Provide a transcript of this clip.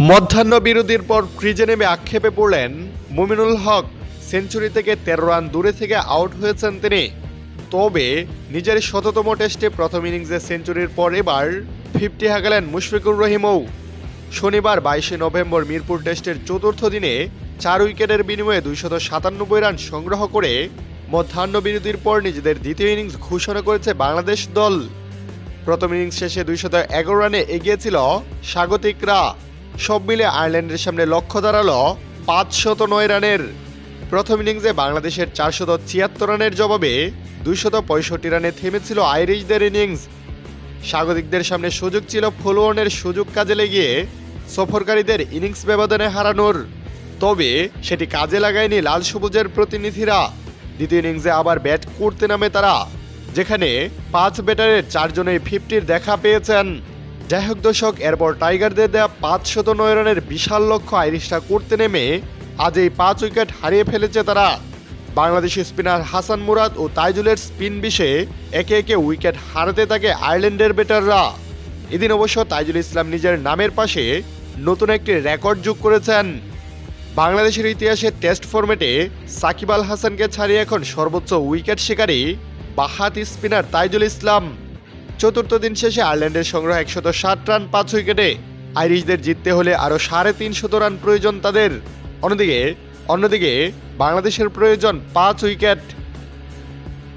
মধ্যাহ্ন বিরতির পর ক্রিজে নেমে আক্ষেপে পড়লেন মুমিনুল হক। সেঞ্চুরি থেকে তেরো রান দূরে থেকে আউট হয়েছেন তিনি। তবে নিজের শততম টেস্টে প্রথম ইনিংসে সেঞ্চুরির পর এবার ফিফটি হাঁকালেন মুশফিকুর রহিমও। শনিবার বাইশে নভেম্বর মিরপুর টেস্টের চতুর্থ দিনে চার উইকেটের বিনিময়ে দুইশত সাতানব্বই রান সংগ্রহ করে মধ্যাহ্ন বিরতির পর নিজেদের দ্বিতীয় ইনিংস ঘোষণা করেছে বাংলাদেশ দল। প্রথম ইনিংস শেষে দুইশত এগারো রানে এগিয়েছিল স্বাগতিকরা। সব মিলে আয়ারল্যান্ডের সামনে লক্ষ্য দাঁড়াল পাঁচশত নয় রানের। প্রথম ইনিংসে বাংলাদেশের চারশত ছিয়াত্তর রানের জবাবে দুইশত পঁয়ষট্টি রানে থেমেছিল আইরিশদের ইনিংস। স্বাগতিকদের সামনে সুযোগ ছিল ফলোয়নের সুযোগ কাজে লেগিয়ে সফরকারীদের ইনিংস ব্যবধানে হারানোর। তবে সেটি কাজে লাগায়নি লাল সবুজের প্রতিনিধিরা। দ্বিতীয় ইনিংসে আবার ব্যাট করতে নামে তারা। যেখানে পাঁচ ব্যাটারের চারজনেই ফিফটির দেখা পেয়েছেন। যাই হোক দর্শক, এরপর টাইগারদের দেয়া পাঁচ শত নয় বিশাল লক্ষ্য আইরিশরা করতে নেমে আজ এই পাঁচ উইকেট হারিয়ে ফেলেছে তারা। বাংলাদেশি স্পিনার হাসান মুরাদ ও তাইজুলের স্পিন বিষে একে একে উইকেট হারাতে থাকে আয়ারল্যান্ডের ব্যাটাররা। এদিন অবশ্য তাইজুল ইসলাম নিজের নামের পাশে নতুন একটি রেকর্ড যোগ করেছেন। বাংলাদেশের ইতিহাসে টেস্ট ফরম্যাটে সাকিব আল হাসানকে ছাড়িয়ে এখন সর্বোচ্চ উইকেট শিকারী বাহাতি স্পিনার তাইজুল ইসলাম। চতুর্থ দিন শেষে আয়ারল্যান্ডের সংগ্রহ একশত ষাট রান পাঁচ উইকেটে। আইরিশদের জিততে হলে আরও সাড়ে তিনশত রান প্রয়োজন তাদের। অন্যদিকে অন্যদিকে বাংলাদেশের প্রয়োজন পাঁচ উইকেট।